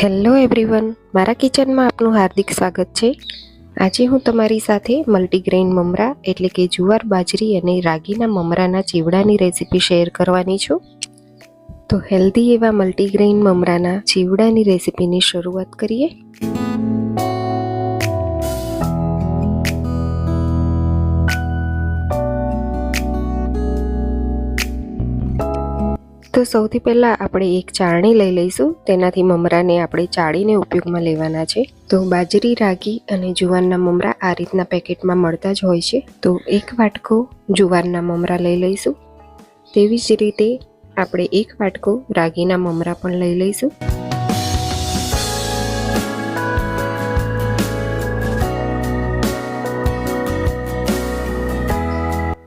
Hello everyone મારા કિચનમાં આપનું હાર્દિક સ્વાગત છે. આજે હું તમારી સાથે મલ્ટીગ્રેઇન મમરા એટલે કે જુવાર બાજરી અને રાગીના મમરાના ચીવડાની રેસીપી શેર કરવાની છું. તો હેલ્ધી એવા મલ્ટીગ્રેઇન મમરાના ચીવડાની રેસીપીની શરૂઆત કરીએ. તો સૌથી પહેલાં આપણે એક ચાળણી લઈ લઈશું. તેનાથી મમરાને આપણે ચાળીને ઉપયોગમાં લેવાના છે. તો બાજરી, રાગી અને જુવારના મમરા આ રીતના પેકેટમાં મળતા જ હોય છે. તો એક વાટકો જુવારના મમરા લઈ લઈશું. તેવી જ રીતે આપણે એક વાટકો રાગીના મમરા પણ લઈ લઈશું.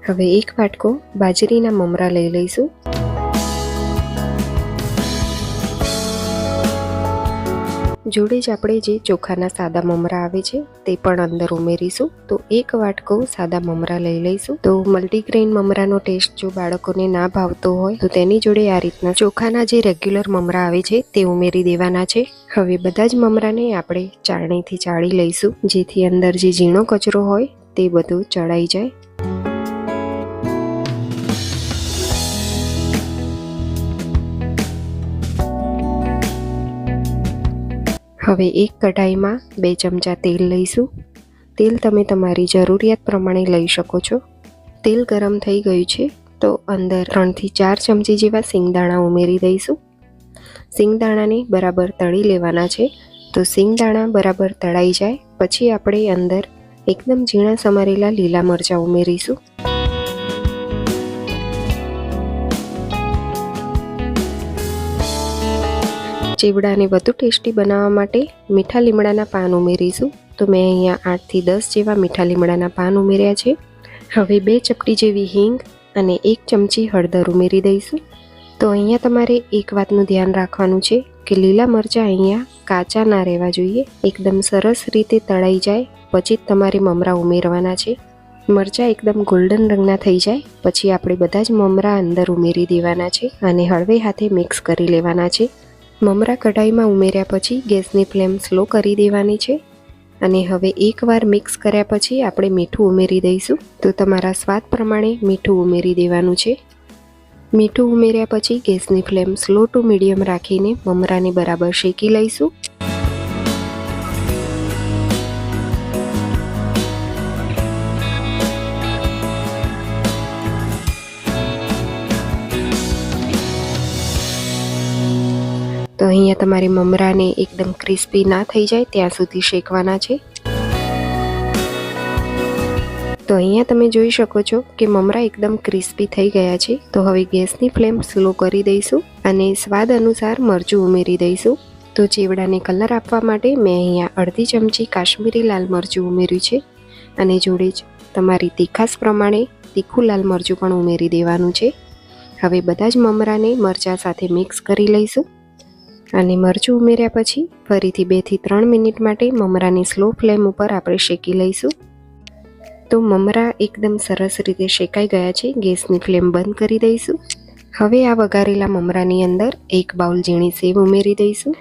હવે એક વાટકો બાજરીના મમરા લઈ લઈશું. જોડે જ આપણે જે ચોખાના સાદા મમરા આવે છે, તે પણ અંદર ઉમેરીશું. તો એક વાટકો સાદા મમરા લઈ લઈશું. તો મલ્ટીગ્રેઇન મમરાનો ટેસ્ટ જો બાળકોને ના ભાવતો હોય, તો તેની જોડે આ રીતના ચોખાના જે રેગ્યુલર મમરા આવે છે, તે ઉમેરી દેવાના છે. હવે બધા જ મમરાને આપણે ચાળણીથી ચાળી લઈશું, જેથી અંદર જે ઝીણો કચરો હોય, તે બધું ચડાઈ જાય. હવે એક કઢાઈમાં બે ચમચા તેલ લઈશું. તેલ તમે તમારી જરૂરિયાત પ્રમાણે લઈ શકો છો. તેલ ગરમ થઈ ગયું છે, તો અંદર ત્રણથી ચાર ચમચી જેવા સિંગદાણા ઉમેરી દઈશું. સિંગદાણાને બરાબર તળી લેવાના છે, તો સિંગદાણા બરાબર તળાઈ જાય, પછી આપણે અંદર એકદમ ઝીણા સમારેલા લીલા મરચાં ઉમેરીશું. ચીવડાને વધુ ટેસ્ટી બનાવવા માટે મીઠા લીમડાના પાન ઉમેરીશું. તો મેં અહીંયા આઠથી દસ જેવા મીઠા લીમડાના પાન ઉમેર્યા છે. હવે બે ચપટી જેવી હિંગ અને એક ચમચી હળદર ઉમેરી દઈશું. તો અહીંયા તમારે એક વાતનું ધ્યાન રાખવાનું છે કે લીલા મરચાં અહીંયા કાચા ના રહેવા જોઈએ. એકદમ સરસ રીતે તળાઈ જાય, પછી જ તમારે મમરા ઉમેરવાના છે. મરચાં એકદમ ગોલ્ડન રંગના થઈ જાય, પછી આપણે બધા જ મમરા અંદર ઉમેરી દેવાના છે અને હળવે હાથે મિક્સ કરી લેવાના છે. મમરા કઢાઈમાં ઉમેર્યા પછી ગેસની ફ્લેમ સ્લો કરી દેવાની છે અને હવે એકવાર મિક્સ કર્યા પછી આપણે મીઠું ઉમેરી દઈશું. તો તમારા સ્વાદ પ્રમાણે મીઠું ઉમેરી દેવાનું છે. મીઠું ઉમેર્યા પછી ગેસની ફ્લેમ સ્લો ટુ મીડિયમ રાખીને મમરાને બરાબર શેકી લઈશું. તો અહીંયા તમારે મમરાને એકદમ ક્રિસ્પી ના થઈ જાય, ત્યાં સુધી શેકવાના છે. તો અહીંયા તમે જોઈ શકો છો કે મમરા એકદમ ક્રિસ્પી થઈ ગયા છે. તો હવે ગેસની ફ્લેમ સ્લો કરી દઈશું અને સ્વાદ અનુસાર મરચું ઉમેરી દઈશું. તો ચેવડાને કલર આપવા માટે મેં અહીંયા અડધી ચમચી કાશ્મીરી લાલ મરચું ઉમેર્યું છે. અને જોડે જ તમારી તીખાસ પ્રમાણે તીખું લાલ મરચું પણ ઉમેરી દેવાનું છે. હવે બધા જ મમરાને મરચાં સાથે મિક્સ કરી લઈશું. અને મરચું ઉમેર્યા પછી ફરીથી બેથી ત્રણ મિનિટ માટે મમરાની સ્લો ફ્લેમ ઉપર આપણે શેકી લઈશું. તો મમરા એકદમ સરસ રીતે શેકાઈ ગયા છે, ગેસની ફ્લેમ બંધ કરી દઈશું. હવે આ વઘારેલા મમરાની અંદર એક બાઉલ ઝીણી સેવ ઉમેરી દઈશું.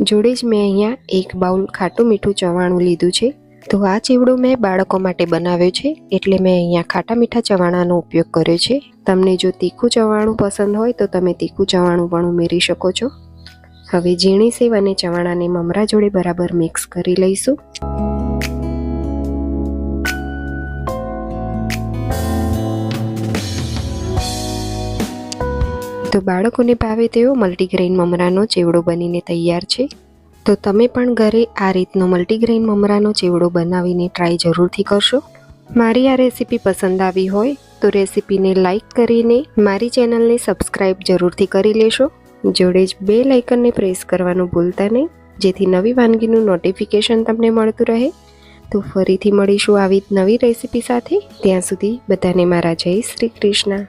જોડે જ મેં અહીંયા એક બાઉલ ખાટું મીઠું ચવાણું લીધું છે. તો આ ચેવડો મેં બાળકો માટે બનાવ્યો છે, એટલે મેં અહીંયા ખાટા મીઠા ચવાણાનો ઉપયોગ કર્યો છે. તમને જો તીખું ચવાણું પસંદ હોય તો તમે તીખું ચવાણું પણ ઉમેરી શકો છો. હવે ઝીણી સેવ અને ચવાણાને મમરા જોડે બરાબર મિક્સ કરી લઈશું. તો બાળકોને ભાવે તેવો મલ્ટીગ્રેઇન મમરાનો ચેવડો બનીને તૈયાર છે. તો તમે પણ ઘરે આ રીતનો મલ્ટીગ્રેઇન મમરાનો ચેવડો બનાવીને ટ્રાય જરૂરથી કરશો. મારી આ રેસીપી પસંદ આવી હોય તો રેસીપીને લાઇક કરીને મારી ચેનલને સબસ્ક્રાઈબ જરૂરથી કરી લેશો. જોડે જ બે લાઇકનને પ્રેસ કરવાનું ભૂલતા નહીં. જેથી નવી વાનગીનું નોટિફિકેશન તમને મળતું રહે. તો ફરીથી મળીશું આવી નવી રેસીપી સાથે. ત્યાં સુધી બધાને મારા જય શ્રી કૃષ્ણ.